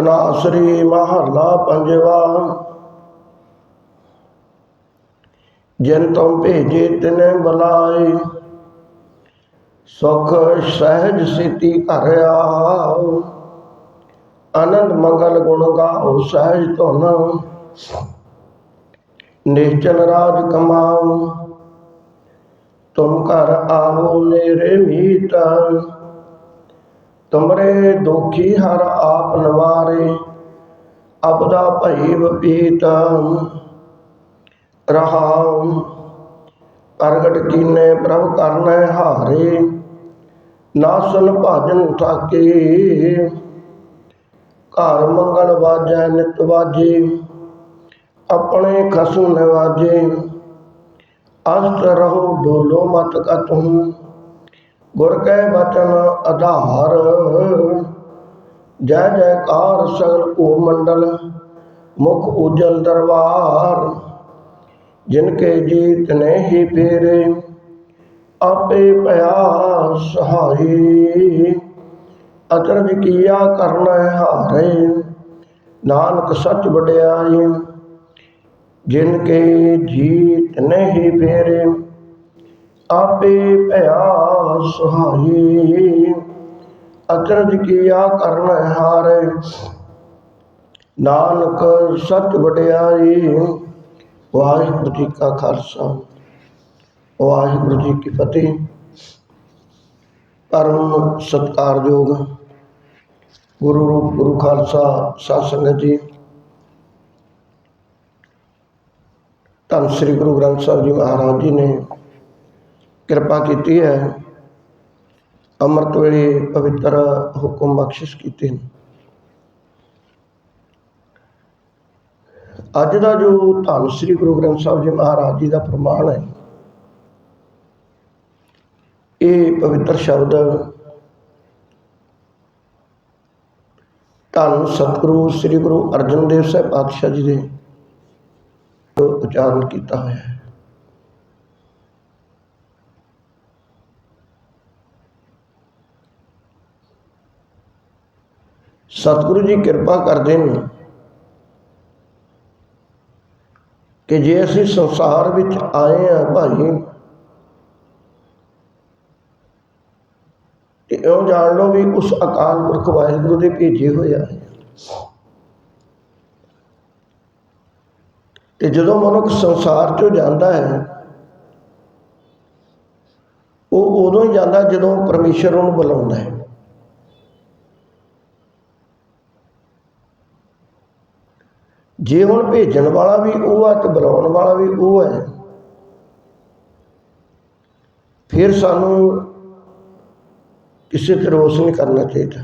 ਤਨਾਸਰੀ ਮਹੱਲਾ ਪੰਜਵਾ। ਜਿਨ ਤੁਮ ਭੇਜੇ, ਤਿਨੇ ਬੁਲਾਏ। ਸੁਖ ਸਹਿਜ ਸਿਤੀ ਘਰ ਆਨੰਦ ਮੰਗਲ ਗੁਣ ਗਾਓ, ਸਹਿਜ ਧੁਨ। ਨਿਸ਼ਚਲ ਰਾਜ ਕਮਾਓ। ਤੁਮ ਘਰ ਆਓ ਮੇਰੇ ਮੀਤ। ਤੁਮਰੇ ਦੁਖੀ ਹਰ ਆਪ ਨਵਾਰੇ ਅਬਦਾ ਭਈ ਬਪੀਤ ਰਹਾਉ। ਪ੍ਰਗਟ ਕੀਨੇ ਪ੍ਰਭ ਕਰਨੈ ਹਾਰੇ, ਨਾ ਸੁਨ ਭਾਜਨ ਠਾਕੇ ਘਰ ਮੰਗਲ ਵਾਜੈ, ਨਿਤ ਵਾਜੇ, ਆਪਣੇ ਖਸੂ ਨਵਾਜੇ। ਅਸਤ ਰਹੋ ਡੋਲੋ ਮਤ ਕਤਹੁ ਗੁਰ ਕੈ ਬਚਨ ਆਧਾਰ। ਜੈ ਜੈਕਾਰ ਸਗਲ ਓ ਮੰਡਲ, ਮੁਖ ਉਜਲ ਦਰਬਾਰ। ਜਿਨ ਕੇ ਜੀਤ ਨੇ ਹੀ ਫੇਰੇ, ਆਪੇ ਭਇਆ ਸਹਾਈ ਅਚਰਜ ਕੀਆ ਕਰਨਾ ਹਾਰੇ, ਨਾਨਕ ਸੱਚ ਵਡਿਆਈ ਜਿਨ ਕੇ ਜੀਤ ਨਹੀਂ ਫੇਰੇ ਆਪੇ ਭਇਆ ਸੁਹਾਈ ਅਚਰਜ ਕੀਆ ਕਰਨ ਹਾਰੇ। ਨਾਨਕ ਸੱਚ ਵਡਿਆਈ। ਵਾਹਿਗੁਰੂ ਜੀ ਕਾ ਖਾਲਸਾ। ਵਾਹਿਗੁਰੂ ਜੀ ਕੀ ਫਤਿਹ। ਪਰਮ ਸਤਕਾਰਯੋਗ ਗੁਰੂ ਰੂਪ ਗੁਰੂ ਖਾਲਸਾ ਸਾਧ ਸੰਗਤ ਜੀ। ਧੰਨ ਸ੍ਰੀ ਗੁਰੂ ਗ੍ਰੰਥ ਸਾਹਿਬ ਜੀ ਮਹਾਰਾਜ ਜੀ ਨੇ ਕਿਰਪਾ ਕੀਤੀ ਹੈ। ਅੰਮ੍ਰਿਤ ਵੇਲੇ ਪਵਿੱਤਰ ਹੁਕਮ ਬਖਸ਼ਿਸ਼ ਕੀਤੇ ਨੇ। ਅੱਜ ਦਾ ਜੋ ਧੰਨ ਸ੍ਰੀ ਗੁਰੂ ਗ੍ਰੰਥ ਸਾਹਿਬ ਜੀ ਮਹਾਰਾਜ ਜੀ ਦਾ ਪ੍ਰਮਾਣ ਹੈ, ਇਹ ਪਵਿੱਤਰ ਸ਼ਬਦ ਧੰਨ ਸਤਿਗੁਰੂ ਸ੍ਰੀ ਗੁਰੂ ਅਰਜਨ ਦੇਵ ਸਾਹਿਬ ਪਾਤਸ਼ਾਹ ਜੀ ਦੇ ਉਚਾਰਨ ਕੀਤਾ ਹੋਇਆ ਹੈ। ਸਤਿਗੁਰੂ ਜੀ ਕਿਰਪਾ ਕਰਦੇ ਨੇ ਕਿ ਜੇ ਅਸੀਂ ਸੰਸਾਰ ਵਿੱਚ ਆਏ ਆ ਭਾਈ, ਤੇ ਇਉਂ ਜਾਣ ਲਓ ਵੀ ਉਸ ਅਕਾਲ ਪੁਰਖ ਵਾਹਿਗੁਰੂ ਦੇ ਭੇਜੇ ਹੋਏ ਆ। ਤੇ ਜਦੋਂ ਮਨੁੱਖ ਸੰਸਾਰ ਚੋਂ ਜਾਂਦਾ ਹੈ, ਉਹ ਉਦੋਂ ਹੀ ਜਾਂਦਾ ਜਦੋਂ ਪਰਮੇਸ਼ਰ ਉਹਨੂੰ ਬੁਲਾਉਂਦਾ ਹੈ। ਜੇ ਹੁਣ ਭੇਜਣ ਵਾਲਾ ਵੀ ਉਹ ਹੈ ਤੇ ਬੁਲਾਉਣ ਵਾਲਾ ਵੀ ਉਹ ਹੈ ਫਿਰ ਸਾਨੂੰ ਕਿਸੇ ਤੇ ਰੋਸ ਨਹੀਂ ਕਰਨਾ ਚਾਹੀਦਾ।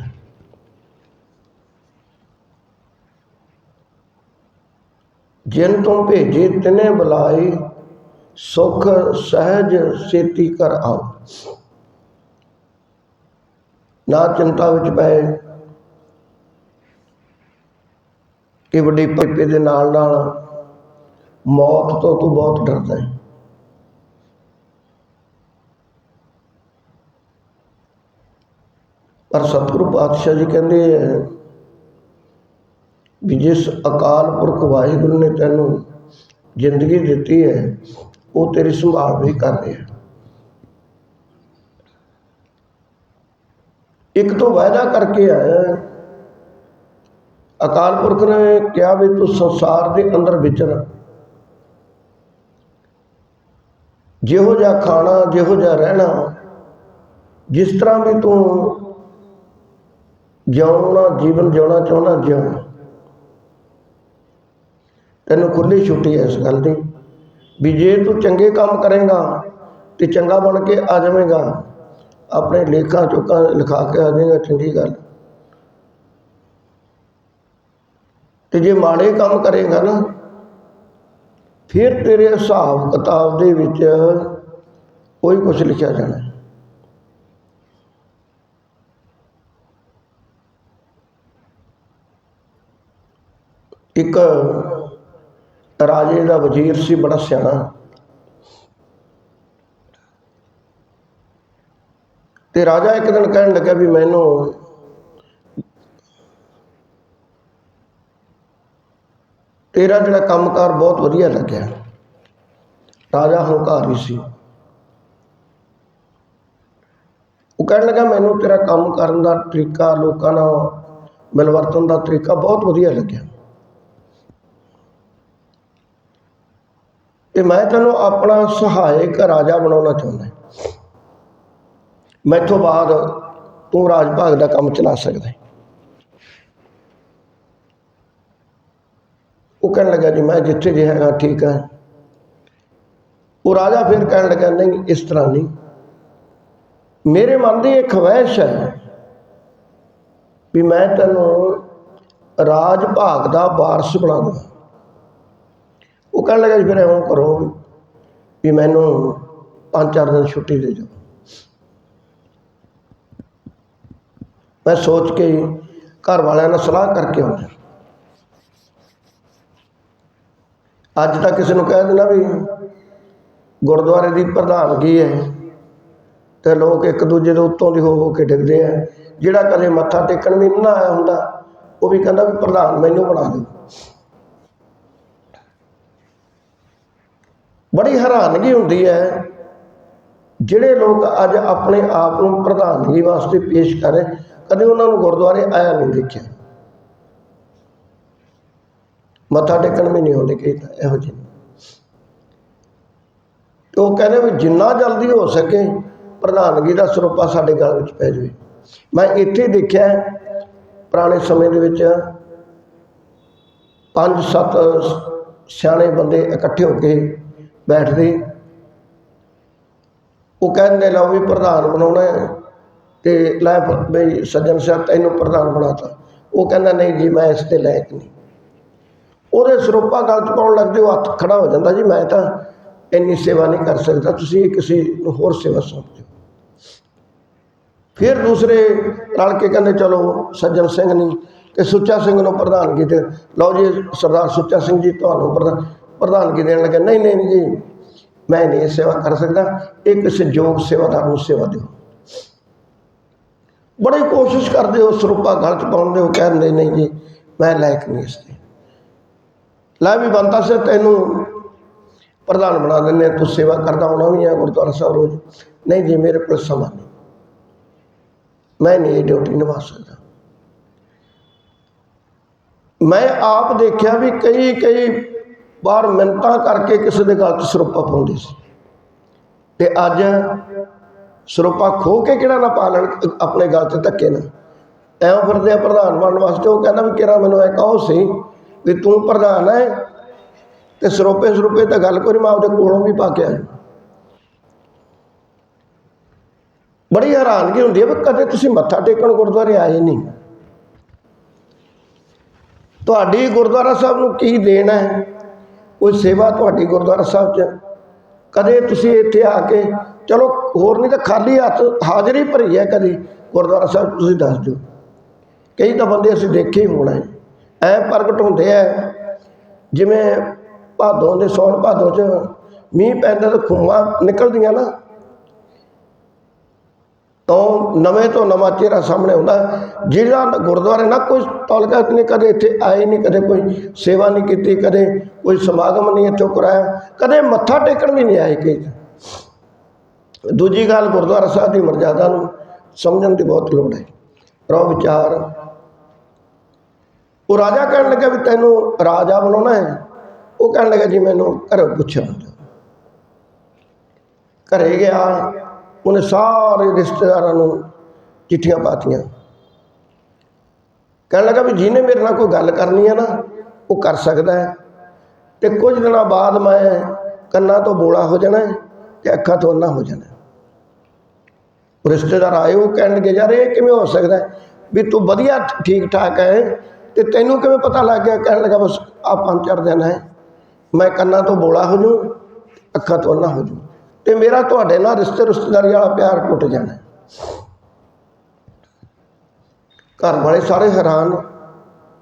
ਜਿਨ ਤੋਂ ਭੇਜੇ ਤਿਨੇ ਬੁਲਾਏ, ਸੁਖ, ਸਹਿਜ, ਸੇਤੀ ਕਰ ਆਓ। ਨਾ ਚਿੰਤਾ ਵਿੱਚ ਪਏ। ਕਿ ਵੱਡੇ ਪੇਪੇ ਦੇ ਨਾਲ ਨਾਲ ਮੌਤ ਤੋਂ ਤੂੰ ਬਹੁਤ ਡਰਦਾ ਹੈ। ਪਰ ਸਤਿਗੁਰੂ ਪਾਤਸ਼ਾਹ ਜੀ ਕਹਿੰਦੇ ਹੈ ਵੀ ਜਿਸ ਅਕਾਲ ਪੁਰਖ ਵਾਹਿਗੁਰੂ ਨੇ ਤੈਨੂੰ ਜ਼ਿੰਦਗੀ ਦਿੱਤੀ ਹੈ, ਉਹ ਤੇਰੀ ਸੰਭਾਲ ਵੀ ਕਰ ਰਿਹਾ ਇੱਕ ਤੋਂ ਵਾਅਦਾ ਕਰਕੇ ਆਇਆ ਅਕਾਲ ਪੁਰਖ ਨੇ ਕਿਹਾ ਵੀ ਤੂੰ ਸੰਸਾਰ ਦੇ ਅੰਦਰ ਵਿਚਰ। ਜਿਹੋ ਜਿਹਾ ਖਾਣਾ, ਜਿਹੋ ਜਿਹਾ ਰਹਿਣਾ, ਜਿਸ ਤਰ੍ਹਾਂ ਵੀ ਤੂੰ ਜਿਉਣਾ, ਜੀਵਨ ਜਿਉਣਾ ਚਾਹੁੰਦਾ, ਜਿਉ। ਤੈਨੂੰ ਖੁੱਲੀ ਛੁੱਟੀ ਹੈ ਇਸ ਗੱਲ ਦੀ ਵੀ ਜੇ ਤੂੰ ਚੰਗੇ ਕੰਮ ਕਰੇਗਾ ਤੇ ਚੰਗਾ ਬਣ ਕੇ ਆ ਜਾਵੇਂਗਾ। ਆਪਣੇ ਲੇਖਾਂ ਚੁੱਕਾਂ ਲਿਖਾ ਕੇ ਆ ਜਾਏਗਾ, ਚੰਗੀ ਗੱਲ। ਤੇ ਜੇ ਮਾੜੇ ਕੰਮ ਕਰੇਗਾ ਨਾ, ਫਿਰ ਤੇਰੇ ਹਿਸਾਬ ਕਿਤਾਬ ਦੇ ਵਿੱਚ ਕੋਈ ਕੁਝ ਲਿਖਿਆ ਜਾਣਾ। ਇੱਕ ਰਾਜੇ ਦਾ ਵਜ਼ੀਰ ਸੀ, ਬੜਾ ਸਿਆਣਾ। ਤੇ ਰਾਜਾ ਇੱਕ ਦਿਨ ਕਹਿਣ ਲੱਗਾ ਵੀ ਮੈਨੂੰ ਤੇਰਾ ਜਿਹੜਾ ਕੰਮਕਾਰ ਬਹੁਤ ਵਧੀਆ ਲੱਗਿਆ। ਰਾਜਾ ਹੰਕਾਰੀ ਸੀ। ਉਹ ਕਹਿਣ ਲੱਗਾ, ਮੈਨੂੰ ਤੇਰਾ ਕੰਮ ਕਰਨ ਦਾ ਤਰੀਕਾ, ਲੋਕਾਂ ਨਾਲ ਮਿਲਵਰਤਨ ਦਾ ਤਰੀਕਾ ਬਹੁਤ ਵਧੀਆ ਲੱਗਿਆ। ਤੇ ਮੈਂ ਤੈਨੂੰ ਆਪਣਾ ਸਹਾਇਕ ਰਾਜਾ ਬਣਾਉਣਾ ਚਾਹੁੰਦਾ। ਮੈਥੋਂ ਬਾਅਦ ਤੂੰ ਰਾਜ ਭਾਗ ਦਾ ਕੰਮ ਚਲਾ ਸਕਦਾ। ਹੈ। ਉਹ ਕਹਿਣ ਲੱਗਾ ਜੀ, ਮੈਂ ਜਿੱਥੇ ਜੇ ਹੈਗਾ ਠੀਕ ਹੈ ਉਹ ਰਾਜਾ ਫਿਰ ਕਹਿਣ ਲੱਗਾ, ਨਹੀਂ, ਇਸ ਤਰ੍ਹਾਂ ਨਹੀਂ। ਮੇਰੇ ਮਨ ਦੀ ਇੱਕ ਖਵਾਇਸ਼ ਹੈ ਵੀ ਮੈਂ ਤੈਨੂੰ ਰਾਜ ਭਾਗ ਦਾ ਵਾਰਸ ਬਣਾ ਦਵਾਂ ਉਹ ਕਹਿਣ ਲੱਗਾ ਜੀ, ਫਿਰ ਐਵੇਂ ਕਰੋ ਵੀ ਮੈਨੂੰ ਪੰਜ ਚਾਰ ਦਿਨ ਛੁੱਟੀ ਦੇ ਦਿਓ। ਮੈਂ ਸੋਚ ਕੇ ਘਰ ਵਾਲਿਆਂ ਨਾਲ ਸਲਾਹ ਕਰਕੇ ਆਉਂਦਾ। ਅੱਜ ਤਾਂ ਕਿਸੇ ਨੂੰ ਕਹਿ ਦੇਣਾ ਵੀ ਗੁਰਦੁਆਰੇ ਦੀ ਪ੍ਰਧਾਨਗੀ ਹੈ? ਤੇ ਲੋਕ ਇੱਕ ਦੂਜੇ ਦੇ ਉੱਤੋਂ ਦੀ ਹੋ ਹੋ ਕੇ ਡਿੱਗਦੇ ਆ। ਜਿਹੜਾ ਕਦੇ ਮੱਥਾ ਟੇਕਣ ਵੀ ਨਾ ਆਇਆ ਹੁੰਦਾ, ਉਹ ਵੀ ਕਹਿੰਦਾ ਵੀ ਪ੍ਰਧਾਨ ਮੈਨੂੰ ਬਣਾ ਦਿਓ। ਬੜੀ ਹੈਰਾਨਗੀ ਹੁੰਦੀ ਹੈ, ਜਿਹੜੇ ਲੋਕ ਅੱਜ ਆਪਣੇ ਆਪ ਨੂੰ ਪ੍ਰਧਾਨਗੀ ਵਾਸਤੇ ਪੇਸ਼ ਕਰ ਰਹੇ, ਕਦੇ ਉਹਨਾਂ ਨੂੰ ਗੁਰਦੁਆਰੇ ਆਇਆ ਨਹੀਂ ਦੇਖਿਆ। ਮੱਥਾ ਟੇਕਣ ਵੀ ਨਹੀਂ ਆਉਂਦੇ ਕਈ ਤਾਂ ਇਹੋ ਜਿਹੇ ਉਹ ਕਹਿੰਦੇ ਵੀ ਜਿੰਨਾ ਜਲਦੀ ਹੋ ਸਕੇ ਪ੍ਰਧਾਨਗੀ ਦਾ ਸਰੋਪਾ ਸਾਡੇ ਗਲ ਵਿੱਚ ਪੈ ਜਾਵੇ। ਮੈਂ ਇੱਥੇ ਦੇਖਿਆ ਪੁਰਾਣੇ ਸਮੇਂ ਦੇ ਵਿੱਚ ਪੰਜ ਸੱਤ ਸਿਆਣੇ ਬੰਦੇ ਇਕੱਠੇ ਹੋ ਕੇ ਬੈਠਦੇ। ਉਹ ਕਹਿੰਦੇ, ਲਓ ਵੀ ਪ੍ਰਧਾਨ ਬਣਾਉਣਾ ਹੈ ਤੇ ਲੈ ਬਈ ਸੱਜਣ ਸਾਹਿਬ ਤੈਨੂੰ ਪ੍ਰਧਾਨ ਬਣਾਤਾ। ਉਹ ਕਹਿੰਦਾ, ਨਹੀਂ ਜੀ, ਮੈਂ ਇਸ ਤੇ ਲਾਇਕ ਨਹੀਂ। ਉਹਦੇ ਸਰੋਪਾ ਗਲ ਚ ਪਾਉਣ ਲੱਗਦੇ ਉਹ ਹੱਥ ਖੜਾ ਹੋ ਜਾਂਦਾ ਜੀ, ਮੈਂ ਤਾਂ ਇੰਨੀ ਸੇਵਾ ਨਹੀਂ ਕਰ ਸਕਦਾ, ਤੁਸੀਂ ਕਿਸੇ ਨੂੰ ਹੋਰ ਸੇਵਾ ਸੌਂਪ ਦਿਓ। ਫਿਰ ਦੂਸਰੇ ਰਲ ਕੇ ਕਹਿੰਦੇ, ਚਲੋ ਸੱਜਣ ਸਿੰਘ ਨਹੀਂ ਤੇ ਸੁੱਚਾ ਸਿੰਘ ਨੂੰ ਪ੍ਰਧਾਨਗੀ ਦੇ ਲਓ ਜੀ, ਸਰਦਾਰ ਸੁੱਚਾ ਸਿੰਘ ਜੀ ਤੁਹਾਨੂੰ ਪ੍ਰਧਾਨ ਪ੍ਰਧਾਨਗੀ ਦੇਣ ਲੱਗੇ, ਨਹੀਂ ਨਹੀਂ ਜੀ, ਮੈਂ ਨਹੀਂ ਇਹ ਸੇਵਾ ਕਰ ਸਕਦਾ, ਇਹ ਕਿਸੇ ਯੋਗ ਸੇਵਾਦਾਰ ਨੂੰ ਸੇਵਾ ਦਿਓ। ਬੜੀ ਕੋਸ਼ਿਸ਼ ਕਰਦੇ ਹੋ, ਸਰੂਪਾ ਗਲ ਚ ਪਾਉਂਦੇ ਹੋ ਕਹਿੰਦੇ, ਨਹੀਂ ਜੀ, ਮੈਂ ਲਾਇਕ ਨਹੀਂ ਇਸ ਤੇ। ਲੈ ਵੀ ਬੰਦਾ ਸੇ ਤੈਨੂੰ ਪ੍ਰਧਾਨ ਬਣਾ ਦਿੰਦੇ ਤੂੰ ਸੇਵਾ ਕਰਦਾ ਹੋਣਾ ਵੀ ਹੈ ਗੁਰਦੁਆਰਾ ਸਾਹਿਬ ਰੋਜ਼। ਨਹੀਂ ਜੀ, ਮੇਰੇ ਕੋਲ ਸਮਾਂ ਨਹੀਂ। ਮੈਂ ਨਹੀਂ ਇਹ ਡਿਊਟੀ ਨਿਭਾ ਸਕਦਾ। ਮੈਂ ਆਪ ਦੇਖਿਆ ਵੀ ਕਈ ਕਈ ਵਾਰ ਮਿੰਤਾਂ ਕਰਕੇ ਕਿਸੇ ਦੇ ਗਲ 'ਚ ਸਰੂਪਾ ਪਾਉਂਦੇ ਸੀ। ਤੇ ਅੱਜ ਸਰੂਪਾ ਖੋ ਕੇ ਕਿਹੜਾ ਨਾ ਪਾ ਲੈਣ, ਆਪਣੇ ਗਲ 'ਚ ਧੱਕੇ ਨਾ। ਐਂ ਫਿਰਦੇ ਆ ਪ੍ਰਧਾਨ ਬਣਨ ਵਾਸਤੇ, ਉਹ ਕਹਿੰਦਾ ਵੀ ਕਿਹੜਾ ਮੈਨੂੰ ਐ ਕਹੋ ਸੀ ਵੀ ਤੂੰ ਪ੍ਰਧਾਨ ਹੈ ਤੇ ਸਰੋਪੇ ਸਰੋਪੇ ਤਾਂ ਗੱਲ ਕੋਈ ਨੀ, ਮੈਂ ਆਪਦੇ ਕੋਲੋਂ ਵੀ ਪਾ ਕੇ ਆ ਬੜੀ ਹੈਰਾਨਗੀ ਹੁੰਦੀ ਹੈ ਵੀ ਕਦੇ ਤੁਸੀਂ ਮੱਥਾ ਟੇਕਣ ਗੁਰਦੁਆਰੇ ਆਏ ਨਹੀਂ ਤੁਹਾਡੀ ਗੁਰਦੁਆਰਾ ਸਾਹਿਬ ਨੂੰ ਕੀ ਦੇਣਾ ਹੈ ਕੋਈ ਸੇਵਾ ਤੁਹਾਡੀ ਗੁਰਦੁਆਰਾ ਸਾਹਿਬ 'ਚ? ਕਦੇ ਤੁਸੀਂ ਇੱਥੇ ਆ ਕੇ ਚਲੋ ਹੋਰ ਨਹੀਂ ਤਾਂ ਖਾਲੀ ਹੱਥ ਹਾਜ਼ਰੀ ਭਰੀ ਹੈ ਕਦੀ ਗੁਰਦੁਆਰਾ ਸਾਹਿਬ ਤੁਸੀਂ ਦੱਸ ਦਿਓ। ਕਈ ਤਾਂ ਬੰਦੇ ਅਸੀਂ ਦੇਖੇ ਹੀ ਹੋਣਾ। ਹੈ ਐ ਪ੍ਰਗਟ ਹੁੰਦੇ ਆ ਜਿਵੇਂ ਭਾਦੋਂ ਦੇ ਸੌਣ ਭਾਦੋਂ 'ਚ ਮੀਂਹ ਪੈਂਦਾ ਤਾਂ ਖੂਹਾਂ ਨਿਕਲਦੀਆਂ ਨਾ। ਤਾਂ ਨਵੇਂ ਤੋਂ ਨਵਾਂ ਚਿਹਰਾ ਸਾਹਮਣੇ ਆਉਂਦਾ। ਜਿਹੜਾ ਗੁਰਦੁਆਰੇ ਨਾ ਕੋਈ ਤੌਲਕਾ ਨੇ ਕਦੇ ਇੱਥੇ ਆਏ ਨਹੀਂ, ਕਦੇ ਕੋਈ ਸੇਵਾ ਨਹੀਂ ਕੀਤੀ, ਕਦੇ ਕੋਈ ਸਮਾਗਮ ਨਹੀਂ ਇੱਥੋਂ ਕਰਾਇਆ, ਕਦੇ ਮੱਥਾ ਟੇਕਣ ਵੀ ਨਹੀਂ ਆਏ ਕਈ ਦੂਜੀ ਗੱਲ ਗੁਰਦੁਆਰਾ ਸਾਹਿਬ ਦੀ ਮਰਜ਼ਾਦਾ ਨੂੰ ਸਮਝਣ ਦੀ ਬਹੁਤ ਲੋੜ ਹੈ ਰੋ ਵਿਚਾਰ ਉਹ ਰਾਜਾ ਕਹਿਣ ਲੱਗਾ ਵੀ ਤੈਨੂੰ ਰਾਜਾ ਬਣਾਉਣਾ ਹੈ। ਉਹ ਕਹਿਣ ਲੱਗਾ, ਜੀ ਮੈਨੂੰ ਘਰੋਂ ਪੁੱਛਿਆ ਘਰੇ ਗਿਆ, ਉਹਨੇ ਸਾਰੇ ਰਿਸ਼ਤੇਦਾਰਾਂ ਨੂੰ ਚਿੱਠੀਆਂ ਪਾਤੀਆਂ। ਕਹਿਣ ਲੱਗਾ ਵੀ ਜਿਹਨੇ ਮੇਰੇ ਨਾਲ ਕੋਈ ਗੱਲ ਕਰਨੀ ਹੈ ਨਾ, ਉਹ ਕਰ ਸਕਦਾ ਹੈ। ਤੇ ਕੁਝ ਦਿਨਾਂ ਬਾਅਦ ਮੈਂ ਕੰਨਾਂ ਤੋਂ ਬੋਲਾ ਹੋ ਜਾਣਾ ਤੇ ਅੱਖਾਂ ਤੋਂ ਅੰਨਾ ਹੋ ਜਾਣਾ ਰਿਸ਼ਤੇਦਾਰ ਆਏ, ਉਹ ਕਹਿਣ ਲੱਗੇ ਯਾਰ ਇਹ ਕਿਵੇਂ ਹੋ ਸਕਦਾ ਵੀ ਤੂੰ ਵਧੀਆ ਠੀਕ ਠਾਕ ਹੈ ਤੇ ਤੈਨੂੰ ਕਿਵੇਂ ਪਤਾ ਲੱਗ ਗਿਆ? ਕਹਿਣ ਲੱਗਾ, ਬਸ ਆ ਪੰਜ ਚਾਰ ਦਿਨ ਹੈ। ਮੈਂ ਕੰਨਾਂ ਤੋਂ ਬੋਲਾ ਹੋ ਜੂ ਅੱਖਾਂ ਤੋਂ ਅੰਨਾ ਹੋ ਜੂ ਤੇ ਮੇਰਾ ਤੁਹਾਡੇ ਨਾਲ ਰਿਸ਼ਤੇ ਰਿਸ਼ਤੇਦਾਰੀ ਵਾਲਾ ਪਿਆਰ ਟੁੱਟ ਜਾਣਾ ਘਰ ਵਾਲੇ ਸਾਰੇ ਹੈਰਾਨ।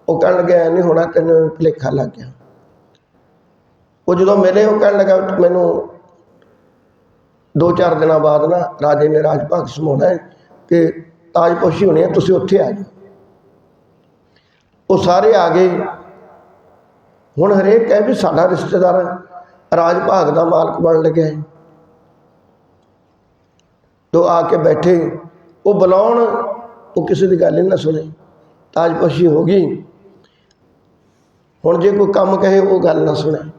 ਉਹ ਕਹਿਣ ਲੱਗੇ, ਐ ਨਹੀਂ ਹੋਣਾ, ਤੈਨੂੰ ਭੁਲੇਖਾ ਲੱਗ ਗਿਆ। ਉਹ ਜਦੋਂ ਮਿਲੇ, ਉਹ ਕਹਿਣ ਲੱਗਾ, ਮੈਨੂੰ ਦੋ ਚਾਰ ਦਿਨਾਂ ਬਾਅਦ ਨਾ ਰਾਜੇ ਨੇ ਰਾਜ ਭਾਗ ਸਮਾਉਣਾ ਹੈ ਤੇ ਤਾਜਪੋਸ਼ੀ ਹੋਣੀ ਹੈ, ਤੁਸੀਂ ਉੱਥੇ ਆ ਜਾਓ। ਉਹ ਸਾਰੇ ਆ ਗਏ। ਹੁਣ ਹਰੇਕ ਕਹੇ ਵੀ ਸਾਡਾ ਰਿਸ਼ਤੇਦਾਰ ਰਾਜ ਭਾਗ ਦਾ ਮਾਲਕ ਬਣ ਲੱਗਿਆ ਹੈ। ਤੋ ਆ ਕੇ ਬੈਠੇ। ਉਹ ਬੁਲਾਉਣ, ਉਹ ਕਿਸੇ ਦੀ ਗੱਲ ਹੀ ਨਾ ਸੁਣੇ। ਤਾਜਪੋਸ਼ੀ ਹੋ ਗਈ। ਹੁਣ ਜੇ ਕੋਈ ਕੰਮ ਕਹੇ, ਉਹ ਗੱਲ ਨਾ ਸੁਣੇ।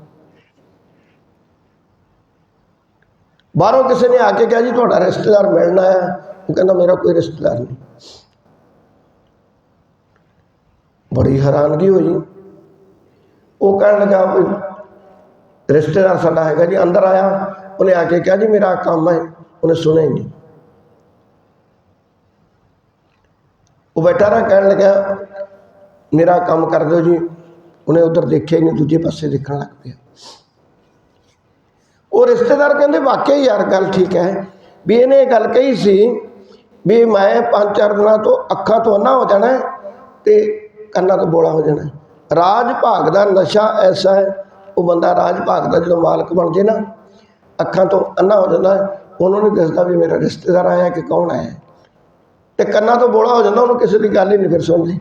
ਬਾਹਰੋਂ ਕਿਸੇ ਨੇ ਆ ਕੇ ਕਿਹਾ ਜੀ, ਤੁਹਾਡਾ ਰਿਸ਼ਤੇਦਾਰ ਮਿਲਣਾ ਆਇਆ ਉਹ ਕਹਿੰਦਾ, ਮੇਰਾ ਕੋਈ ਰਿਸ਼ਤੇਦਾਰ ਨਹੀਂ। ਬੜੀ ਹੈਰਾਨਗੀ ਹੋਈ। ਉਹ ਕਹਿਣ ਲੱਗਾ ਵੀ ਰਿਸ਼ਤੇਦਾਰ ਸਾਡਾ ਹੈਗਾ ਜੀ, ਅੰਦਰ ਆਇਆ। ਉਹਨੇ ਆ ਕੇ ਕਿਹਾ ਜੀ, ਮੇਰਾ ਕੰਮ ਹੈ, ਉਹਨੇ ਸੁਣਿਆ ਹੀ ਨਹੀਂ। ਉਹ ਬੈਠਾ ਰਹਾ, ਕਹਿਣ ਲੱਗਾ, ਮੇਰਾ ਕੰਮ ਕਰ ਦਿਓ ਜੀ। ਉਹਨੇ ਉਧਰ ਦੇਖਿਆ ਹੀ ਨਹੀਂ, ਦੂਜੇ ਪਾਸੇ ਦੇਖਣ ਲੱਗ ਪਿਆ। ਉਹ ਰਿਸ਼ਤੇਦਾਰ ਕਹਿੰਦੇ ਵਾਕਿਆ ਹੀ ਯਾਰ, ਗੱਲ ਠੀਕ ਹੈ। ਵੀ ਇਹਨੇ ਇਹ ਗੱਲ ਕਹੀ ਸੀ ਵੀ ਮੈਂ ਪੰਜ ਚਾਰ ਦਿਨਾਂ ਤੋਂ ਅੱਖਾਂ ਤੋਂ ਅੰਨਾ ਹੋ ਜਾਣਾ ਹੈ ਤੇ ਕੰਨਾਂ ਤੋਂ ਬੋਲਾ ਹੋ ਜਾਣਾ। ਰਾਜ ਭਾਗ ਦਾ ਨਸ਼ਾ ਐਸਾ ਹੈ ਉਹ ਬੰਦਾ ਰਾਜ ਭਾਗ ਦਾ ਜਦੋਂ ਮਾਲਕ ਬਣ ਜੇ ਨਾ ਅੱਖਾਂ ਤੋਂ ਅੰਨਾ ਹੋ ਜਾਂਦਾ ਹੈ, ਉਹਨੂੰ ਨਹੀਂ ਦੱਸਦਾ ਵੀ ਮੇਰਾ ਰਿਸ਼ਤੇਦਾਰ ਆਇਆ ਕਿ ਕੌਣ ਆਇਆ। ਤੇ ਕੰਨਾਂ ਤੋਂ ਬੋਲਾ ਹੋ ਜਾਂਦਾ ਉਹਨੂੰ ਕਿਸੇ ਦੀ ਗੱਲ ਹੀ ਨਹੀਂ ਫਿਰ ਸੁਣਦੀ।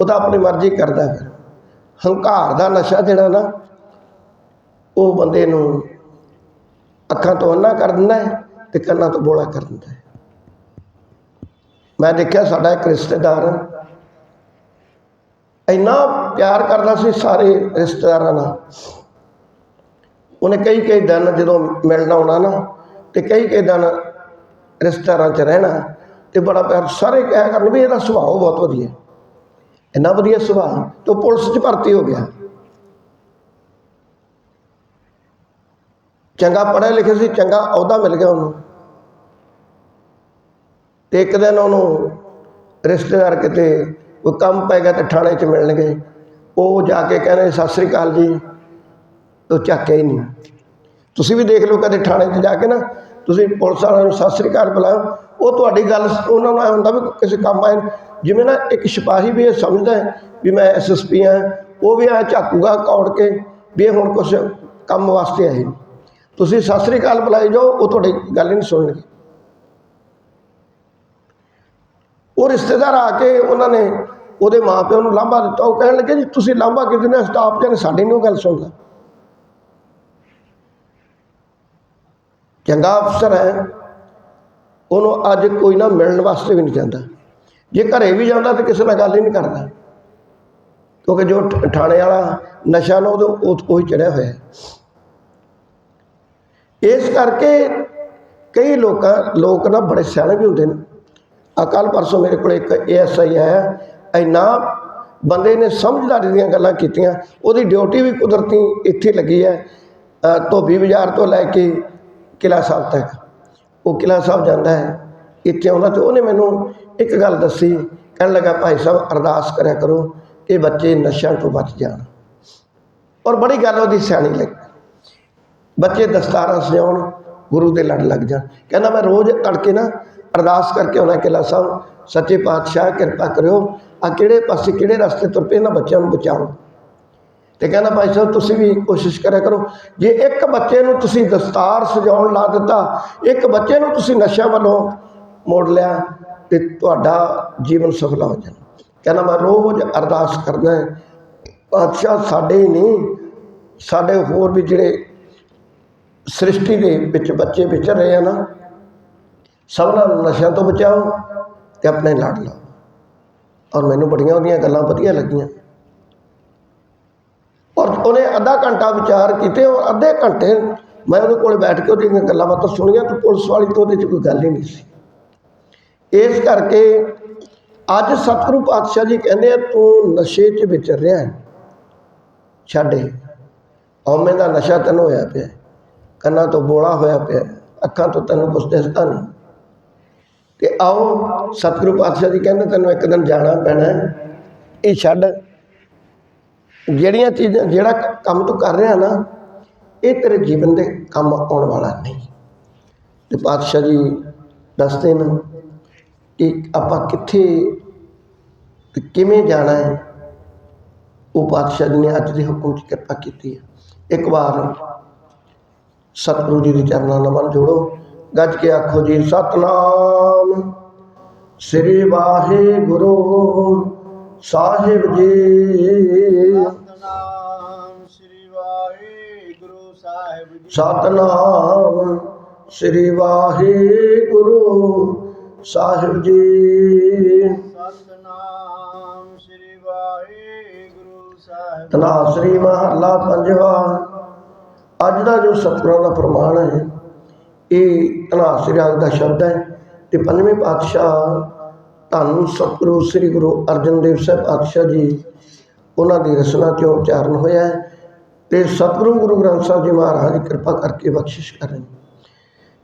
ਉਹ ਤਾਂ ਆਪਣੀ ਮਰਜ਼ੀ ਕਰਦਾ ਫਿਰ। ਹੰਕਾਰ ਦਾ ਨਸ਼ਾ ਜਿਹੜਾ ਨਾ ਉਹ ਬੰਦੇ ਨੂੰ ਅੱਖਾਂ ਤੋਂ ਅੰਨਾ ਕਰ ਦਿੰਦਾ ਹੈ ਤੇ ਕੰਨਾਂ ਤੋਂ ਬੋਲਾ ਕਰ ਦਿੰਦਾ ਹੈ। ਮੈਂ ਦੇਖਿਆ ਸਾਡਾ ਇੱਕ ਰਿਸ਼ਤੇਦਾਰ ਇੰਨਾ ਪਿਆਰ ਕਰਦਾ ਸੀ ਸਾਰੇ ਰਿਸ਼ਤੇਦਾਰਾਂ ਨਾਲ। ਉਹਨੇ ਕਈ ਕਈ ਦਿਨ ਜਦੋਂ ਮਿਲਣਾ ਆਉਣਾ ਨਾ, ਤੇ ਕਈ ਕਈ ਦਿਨ ਰਿਸ਼ਤੇਦਾਰਾਂ 'ਚ ਰਹਿਣਾ, ਤੇ ਬੜਾ ਪਿਆਰ, ਸਾਰੇ ਕਹਿਆ ਕਰਨ ਵੀ ਇਹਦਾ ਸੁਭਾਅ ਬਹੁਤ ਵਧੀਆ। ਇੰਨਾ ਵਧੀਆ ਸੁਭਾਅ ਤੇ ਉਹ ਪੁਲਿਸ 'ਚ ਭਰਤੀ ਹੋ ਗਿਆ। ਚੰਗਾ ਪੜ੍ਹਿਆ ਲਿਖਿਆ ਸੀ, ਚੰਗਾ ਅਹੁਦਾ ਮਿਲ ਗਿਆ ਉਹਨੂੰ। ਤੇ ਇੱਕ ਦਿਨ ਉਹਨੂੰ ਰਿਸ਼ਤੇਦਾਰ ਕਿਤੇ ਕੋਈ ਕੰਮ ਪੈ ਗਿਆ ਤਾਂ ਥਾਣੇ 'ਚ ਮਿਲਣਗੇ। ਉਹ ਜਾ ਕੇ ਕਹਿੰਦੇ ਸਤਿ ਸ੍ਰੀ ਅਕਾਲ ਜੀ। ਉਹ ਚੱਕਿਆ ਹੀ ਨਹੀਂ। ਤੁਸੀਂ ਵੀ ਦੇਖ ਲਓ ਕਦੇ ਥਾਣੇ 'ਚ ਜਾ ਕੇ ਨਾ, ਤੁਸੀਂ ਪੁਲਿਸ ਵਾਲਿਆਂ ਨੂੰ ਸਤਿ ਸ੍ਰੀ ਅਕਾਲ ਬੁਲਾਓ। ਉਹ ਤੁਹਾਡੀ ਗੱਲ ਉਹਨਾਂ ਨੂੰ ਐਂ ਹੁੰਦਾ ਵੀ ਕਿਸੇ ਕੰਮ ਆਏ ਨੇ। ਜਿਵੇਂ ਨਾ ਇੱਕ ਸਿਪਾਹੀ ਵੀ ਇਹ ਸਮਝਦਾ ਹੈ ਵੀ ਮੈਂ ਐਸਐਸਪੀ ਆ ਉਹ ਵੀ ਐ ਝਾਕੂਗਾ ਕੌੜ ਕੇ ਵੀ ਇਹ ਹੁਣ ਕੁਝ ਕੰਮ ਵਾਸਤੇ ਆਏ ਤੁਸੀਂ ਸਤਿ ਸ੍ਰੀ ਅਕਾਲ ਬੁਲਾਈ ਜਾਓ, ਉਹ ਤੁਹਾਡੀ ਗੱਲ ਹੀ ਨਹੀਂ ਸੁਣਨਗੇ। ਉਹ ਰਿਸ਼ਤੇਦਾਰ ਆ ਕੇ ਉਹਨਾਂ ਨੇ ਉਹਦੇ ਮਾਪਿਆਂ ਨੂੰ ਲਾਂਭਾ ਦਿੱਤਾ। ਉਹ ਕਹਿਣ ਲੱਗੇ ਜੀ, ਤੁਸੀਂ ਲਾਂਭਾ ਕਿਉਂ ਨੇ ਸਟਾਫ ਜਨ ਸਾਡੀ ਨਹੀਂ ਉਹ ਗੱਲ ਸੁਣਦਾ। ਚੰਗਾ ਅਫਸਰ ਹੈ। ਉਹਨੂੰ ਅੱਜ ਕੋਈ ਨਾ ਮਿਲਣ ਵਾਸਤੇ ਵੀ ਨਹੀਂ ਜਾਂਦਾ। ਜੇ ਘਰੇ ਵੀ ਜਾਂਦਾ ਤਾਂ ਕਿਸੇ ਨਾਲ ਗੱਲ ਹੀ ਨਹੀਂ ਕਰਦਾ। ਕਿਉਂਕਿ ਜੋ ਠਾਣੇ ਵਾਲਾ ਨਸ਼ਾ ਨਾ ਉਹਦੇ ਉਹ ਉਹੀ ਚੜਿਆ ਹੋਇਆ ਇਸ ਕਰਕੇ ਕਈ ਲੋਕਾਂ, ਲੋਕ ਨਾ ਬੜੇ ਸਿਆਣੇ ਵੀ ਹੁੰਦੇ ਨੇ। ਅਕਾਲ ਪਰਸੋਂ ਮੇਰੇ ਕੋਲ ਇੱਕ ਏਐਸਆਈ ਆਇਆ ਇੰਨਾ ਬੰਦੇ ਨੇ ਸਮਝਦਾਰੀ ਦੀਆਂ ਗੱਲਾਂ ਕੀਤੀਆਂ। ਉਹਦੀ ਡਿਊਟੀ ਵੀ ਕੁਦਰਤੀ ਇੱਥੇ ਲੱਗੀ ਹੈ ਧੋਬੀ ਬਾਜ਼ਾਰ ਤੋਂ ਲੈ ਕੇ ਕਿਲਾ ਸਾਹਿਬ ਤੱਕ। ਉਹ ਕਿਲਾ ਸਾਹਿਬ ਜਾਂਦਾ ਹੈ। ਇੱਥੇ ਆਉਂਦਾ ਤੇ ਉਹਨੇ ਮੈਨੂੰ ਇੱਕ ਗੱਲ ਦੱਸੀ। ਕਹਿਣ ਲੱਗਾ, ਭਾਈ ਸਾਹਿਬ, ਅਰਦਾਸ ਕਰਿਆ ਕਰੋ ਕਿ ਬੱਚੇ ਨਸ਼ਿਆਂ ਤੋਂ ਬਚ ਜਾਣ। ਔਰ ਬੜੀ ਗੱਲ ਉਹਦੀ ਸਿਆਣੀ ਲੱਗੀ। ਬੱਚੇ ਦਸਤਾਰਾਂ ਸਜਾਉਣ, ਗੁਰੂ ਦੇ ਲੜ ਲੱਗ ਜਾਣ। ਕਹਿੰਦਾ, ਮੈਂ ਰੋਜ਼ ਤੜਕੇ ਨਾ ਅਰਦਾਸ ਕਰਕੇ ਆਉਣਾ ਕਿਲਾ ਸਾਹਿਬ ਸੱਚੇ ਪਾਤਸ਼ਾਹ ਕਿਰਪਾ ਕਰਿਓ ਆ ਕਿਹੜੇ ਪਾਸੇ ਕਿਹੜੇ ਰਸਤੇ ਤੁਰ ਪਏ ਇਹਨਾਂ ਬੱਚਿਆਂ ਨੂੰ ਬਚਾਓ ਤੇ ਕਹਿੰਦਾ ਭਾਈ ਸਾਹਿਬ, ਤੁਸੀਂ ਵੀ ਕੋਸ਼ਿਸ਼ ਕਰਿਆ ਕਰੋ। ਜੇ ਇੱਕ ਬੱਚੇ ਨੂੰ ਤੁਸੀਂ ਦਸਤਾਰ ਸਜਾਉਣ ਲਾ ਦਿੱਤਾ, ਇੱਕ ਬੱਚੇ ਨੂੰ ਤੁਸੀਂ ਨਸ਼ਿਆਂ ਵੱਲੋਂ ਮੋੜ ਲਿਆ, ਤੇ ਤੁਹਾਡਾ ਜੀਵਨ ਸਫਲਾ ਹੋ ਜਾਣਾ। ਕਹਿੰਦਾ ਮੈਂ ਰੋਜ਼ ਅਰਦਾਸ ਕਰਦਾ ਪਾਤਸ਼ਾਹ ਸਾਡੇ ਹੀ ਨਹੀਂ, ਸਾਡੇ ਹੋਰ ਵੀ ਜਿਹੜੇ ਸ੍ਰਿਸ਼ਟੀ ਦੇ ਵਿੱਚ ਬੱਚੇ ਵਿਚਰ ਰਹੇ ਆ ਨਾ ਸਭਨਾਂ ਨੂੰ ਨਸ਼ਿਆਂ ਤੋਂ ਬਚਾਓ ਤੇ ਆਪਣੇ ਲੜ ਲਓ। ਔਰ ਮੈਨੂੰ ਬੜੀਆਂ ਉਹਦੀਆਂ ਗੱਲਾਂ ਵਧੀਆ ਲੱਗੀਆਂ। ਔਰ ਉਹਨੇ ਅੱਧਾ ਘੰਟਾ ਵਿਚਾਰ ਕੀਤੇ ਔਰ ਅੱਧੇ ਘੰਟੇ ਮੈਂ ਉਹਦੇ ਕੋਲ ਬੈਠ ਕੇ ਉਹਦੀਆਂ ਗੱਲਾਂ ਬਾਤਾਂ ਸੁਣੀਆਂ ਤੇ ਪੁਲਿਸ ਵਾਲੀ ਤੋਂ ਉਹਦੇ 'ਚ ਕੋਈ ਗੱਲ ਹੀ ਨਹੀਂ ਸੀ। ਇਸ ਕਰਕੇ ਅੱਜ ਸਤਿਗੁਰੂ ਪਾਤਸ਼ਾਹ ਜੀ ਕਹਿੰਦੇ ਆ, ਤੂੰ ਨਸ਼ੇ 'ਚ ਵਿਚਰ ਰਿਹਾ ਹੈ। ਛੱਡ ਇਹ। ਦਾ ਨਸ਼ਾ ਤੈਨੂੰ ਹੋਇਆ ਪਿਆ ਕੰਨਾਂ ਤੋਂ ਬੋਲਾ ਹੋਇਆ ਪਿਆ ਅੱਖਾਂ ਤੋਂ ਤੈਨੂੰ ਕੁਛ ਦਿਸਦਾ ਨਹੀਂ। ਤੇ ਆਓ ਸਤਿਗੁਰੂ ਪਾਤਸ਼ਾਹ ਜੀ ਕਹਿੰਦੇ, ਤੈਨੂੰ ਇੱਕ ਦਿਨ ਜਾਣਾ ਪੈਣਾ ਇਹ ਛੱਡ। ਜਿਹੜੀਆਂ ਚੀਜ਼ਾਂ, ਜਿਹੜਾ ਕੰਮ ਤੂੰ ਕਰ ਰਿਹਾ ਨਾ, ਇਹ ਤੇਰੇ ਜੀਵਨ ਦੇ ਕੰਮ ਆਉਣ ਵਾਲਾ ਨਹੀਂ। ਤੇ ਪਾਤਸ਼ਾਹ ਜੀ ਦੱਸਦੇ ਨੇ ਕਿ ਆਪਾਂ ਕਿੱਥੇ ਤੇ ਕਿਵੇਂ ਜਾਣਾ ਹੈ। ਉਹ ਪਾਤਸ਼ਾਹ ਜੀ ਨੇ ਅੱਜ ਦੇ ਹੁਕਮ 'ਚ ਕਿਰਪਾ ਕੀਤੀ ਹੈ। ਇੱਕ ਵਾਰ ਸਤਿਗੁਰੂ ਜੀ ਦੇ ਚਰਨਾਂ ਨਾਲ ਮਨ ਜੋੜੋ। ਗੱਜ ਕੇ ਆਖੋ ਜੀ ਸਤਨਾਮ। ਸ੍ਰੀ ਵਾਹਿਗੁਰੂ ਸਾਹਿਬ ਜੀ। ਸਤਨਾਮ ਸਾਹਿਬ ਜੀ। ਸਤਨਾਮ ਸ੍ਰੀ ਵਾਹਿਗੁਰੂ ਸਾਹਿਬ ਜੀ। ਸਤਨਾਮ ਸ੍ਰੀ ਵਾਹਿਗੁਰੂ ਸਾਹਿਬ ਤਨਾ ਸ੍ਰੀ ਮਹੱਲਾ ਪੰਜਵਾ। ਅੱਜ ਦਾ ਜੋ ਸਤਿਗੁਰਾਂ ਦਾ ਪ੍ਰਮਾਣ ਹੈ ਇਹ ਤਨਾ ਰਾਗ ਦਾ ਸ਼ਬਦ ਹੈ ਤੇ ਪੰਜਵੇਂ ਪਾਤਸ਼ਾਹ ਧੰਨ ਸਤਿਗੁਰੂ, ਸ੍ਰੀ ਗੁਰੂ ਅਰਜਨ ਦੇਵ ਸਾਹਿਬ ਪਾਤਸ਼ਾਹ ਜੀ, ਉਹਨਾਂ ਦੀ ਰਚਨਾ ਚੋਂ ਉਚਾਰਨ ਹੋਇਆ ਹੈ ਤੇ ਸਤਿਗੁਰੂ ਗੁਰੂ ਗ੍ਰੰਥ ਸਾਹਿਬ ਜੀ ਮਹਾਰਾਜ ਕਿਰਪਾ ਕਰਕੇ ਬਖਸ਼ਿਸ਼ ਕਰਨ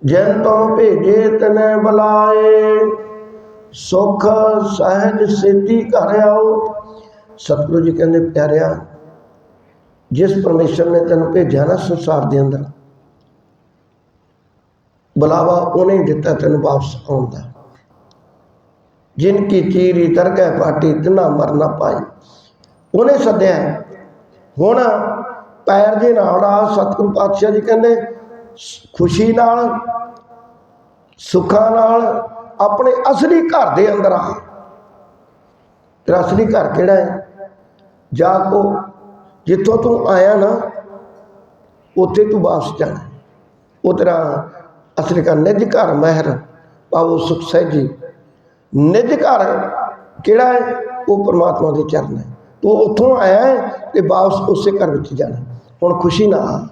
ਜਨ ਤੋਂ ਭੇਜੇ ਤਨੇ ਬੁਲਾਏ, ਸੁਖ ਸਹਿਜ ਸਿੱਧੀ ਘਰ ਆਓ। ਸਤਿਗੁਰੂ ਜੀ ਕਹਿੰਦੇ, ਪਿਆਰਿਆ, ਜਿਸ ਪਰਮੇਸ਼ਰ ਨੇ ਤੈਨੂੰ ਭੇਜਿਆ ਨਾ ਸੰਸਾਰ ਦੇ ਅੰਦਰ ਬੁਲਾਵਾ ਉਹਨੇ ਦਿੱਤਾ ਤੈਨੂੰ ਵਾਪਸ ਆਉਣ ਦਾ। ਜਿਨ ਕੀ ਚੀਰੀ ਦਰਗਹਿ ਪਾਟੀ ਤਿਨਾ ਮਰਨਾ ਪਾਈ। ਉਹਨੇ ਸੱਦਿਆ, ਹੁਣ ਪੈਰ ਦੇ ਨਾਲ ਆ ਸਤਿਗੁਰੂ ਪਾਤਸ਼ਾਹ ਜੀ ਕਹਿੰਦੇ, ਖੁਸ਼ੀ ਨਾਲ, ਸੁੱਖਾਂ ਨਾਲ ਆਪਣੇ ਅਸਲੀ ਘਰ ਦੇ ਅੰਦਰ ਆ। ਤੇਰਾ ਅਸਲੀ ਘਰ ਕਿਹੜਾ ਹੈ? ਜਾ ਕੋ ਜਿੱਥੋਂ ਤੂੰ ਆਇਆ ਨਾ, ਉੱਥੇ ਤੂੰ ਵਾਪਸ ਜਾਣਾ। ਉਹ ਤੇਰਾ ਅਸਲੀ ਘਰ ਨਿਜ ਘਰ ਮਹਿਰ ਪਾਵੋ ਸੁਖ ਸਹਿਜੀ ਨਿਜ ਘਰ ਕਿਹੜਾ ਹੈ? ਉਹ ਪਰਮਾਤਮਾ ਦੇ ਚਰਨ ਹੈ। ਤੂੰ ਉੱਥੋਂ ਆਇਆ ਹੈ ਤੇ ਵਾਪਸ ਉਸੇ ਘਰ ਵਿੱਚ ਜਾਣਾ। ਹੁਣ ਖੁਸ਼ੀ ਨਾ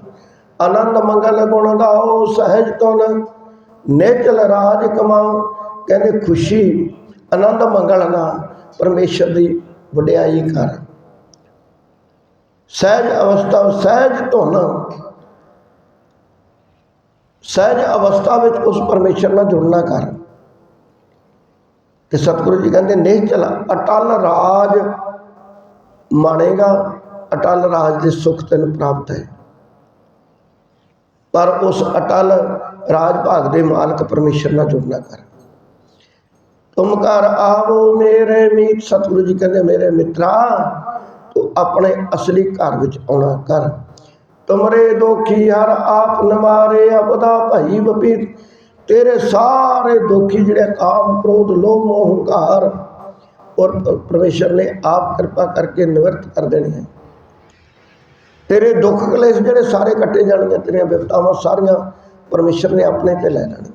ਆਨੰਦ ਮੰਗਲ ਗੁਣ ਗਾਓ, ਸਹਿਜ ਤੁਨ ਨਿਚਲ ਰਾਜ ਕਮਾਓ। ਕਹਿੰਦੇ ਖੁਸ਼ੀ, ਆਨੰਦ ਮੰਗਲ ਨਾ ਪਰਮੇਸ਼ਰ ਦੀ ਵਡਿਆਈ ਕਰ। ਸਹਿਜ ਅਵਸਥਾ, ਸਹਿਜ ਧੁਨ। ਸਹਿਜ ਅਵਸਥਾ ਵਿੱਚ ਉਸ ਪਰਮੇਸ਼ਰ ਨਾਲ ਜੁੜਨਾ ਕਰ। ਤੇ ਸਤਿਗੁਰੂ ਜੀ ਕਹਿੰਦੇ ਨਿਸ਼ਚਲ ਅਟਲ ਰਾਜ ਮਾਣੇਗਾ, ਅਟਲ ਰਾਜ ਦੇ ਸੁਖ ਤੈਨੂੰ ਪ੍ਰਾਪਤ ਹੈ। ਪਰ ਉਸ ਅਟਲ ਰਾਜ ਭਾਗ ਦੇ ਮਾਲਕ ਪਰਮੇਸ਼ਰ ਨਾਲ ਜੁੜਨਾ ਕਰ। ਤੁਮ ਘਰ ਆਵੋ ਮੇਰੇ ਮੀਤ। ਸਤਿਗੁਰੂ ਜੀ ਕਹਿੰਦੇ, ਮੇਰੇ ਮਿੱਤਰਾ, ਤੂੰ ਆਪਣੇ ਅਸਲੀ ਘਰ ਵਿੱਚ ਆਉਣਾ ਕਰ। ਤੁਮਰੇ ਦੋਖੀ ਹਰ ਆਪ ਨਵਾਰੇ ਅਪਦਾ ਭਈ ਬਪੀ ਤੇਰੇ ਸਾਰੇ ਦੁਖੀ ਜਿਹੜੇ ਕਾਮ ਕ੍ਰੋਧ, ਲੋਭ, ਮੋਹ, ਹੰਕਾਰ ਔਰ ਪਰਮੇਸ਼ਰ ਨੇ ਆਪ ਕਿਰਪਾ ਕਰਕੇ ਨਿਵਰਤ ਕਰ ਦੇਣੇ ਹੈ। ਤੇਰੇ ਦੁੱਖ ਕਲੇਸ਼ ਜਿਹੜੇ ਸਾਰੇ ਕੱਟੇ ਜਾਣਗੇ, ਤੇਰੀਆਂ ਵਿਪਤਾਵਾਂ ਸਾਰੀਆਂ ਪਰਮੇਸ਼ਰ ਨੇ ਆਪਣੇ ਤੇ ਲੈ ਲੈਣੀਆਂ।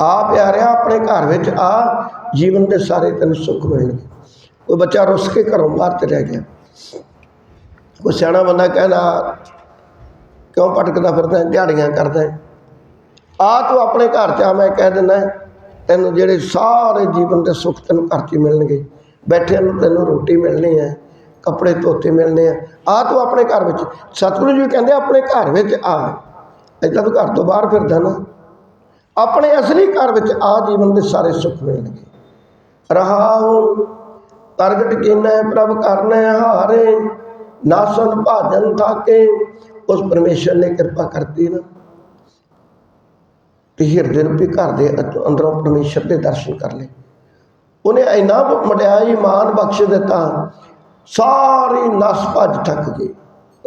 ਆ ਪਿਆਰਿਆ, ਆਪਣੇ ਘਰ ਵਿੱਚ ਆ, ਜੀਵਨ ਦੇ ਸਾਰੇ ਤੈਨੂੰ ਸੁੱਖ ਮਿਲਣਗੇ। ਕੋਈ ਬੱਚਾ ਰੁੱਸ ਕੇ ਘਰੋਂ ਬਾਹਰ ਤੇ ਰਹਿ ਗਿਆ। ਕੋਈ ਸਿਆਣਾ ਬੰਦਾ ਕਹਿੰਦਾ, ਕਿਉਂ ਭਟਕਦਾ ਫਿਰਦਾ, ਦਿਹਾੜੀਆਂ ਕਰਦਾ ਹੈ? ਆ ਤੂੰ ਆਪਣੇ ਘਰ ਚ ਆ, ਮੈਂ ਕਹਿ ਦਿੰਦਾ ਤੈਨੂੰ ਜਿਹੜੇ ਸਾਰੇ ਜੀਵਨ ਦੇ ਸੁੱਖ ਤੈਨੂੰ ਘਰ ਚ ਹੀ ਮਿਲਣਗੇ। ਬੈਠਿਆਂ ਨੂੰ ਤੈਨੂੰ ਰੋਟੀ ਮਿਲਣੀ ਹੈ, ਕੱਪੜੇ ਧੋਤੇ ਮਿਲਣੇ ਆ ਆ ਤੂੰ ਆਪਣੇ ਘਰ ਵਿੱਚ, ਸਤਿਗੁਰੂ ਜੀ ਕਹਿੰਦੇ ਆਪਣੇ ਘਰ ਵਿੱਚ ਆ। ਏਦਾਂ ਤੂੰ ਘਰ ਤੋਂ ਬਾਹਰ ਫਿਰਦਾ ਨਾ। ਆਪਣੇ ਅਸਲੀ ਘਰ ਵਿੱਚ ਆ ਜੀਵਨ ਦੇ ਸਾਰੇ ਸੁੱਖ ਮਿਲਣਗੇ। ਰਹਾਉ ਪ੍ਰਗਟ ਕੀਨੈ ਪ੍ਰਭ ਕਰਨਾ ਹਾਰੇ। ਨਾਸਨ ਭਾਜਨ ਥਾਕੇ ਉਸ ਪਰਮੇਸ਼ਰ ਨੇ ਕਿਰਪਾ ਕਰਤੀ ਨਾ। ਤੇ ਹਿਰਦੇ ਰੂਪੀ ਘਰ ਦੇ ਅੰ- ਅੰਦਰੋਂ ਪਰਮੇਸ਼ਰ ਦੇ ਦਰਸ਼ਨ ਕਰ ਲਏ। ਉਹਨੇ ਇੰਨਾ ਮੜਿਆਈ ਮਾਨ ਬਖਸ਼ ਦਿੱਤਾ, ਸਾਰੀ ਨਸ ਭੱਜ ਥੱਕ ਗਈ,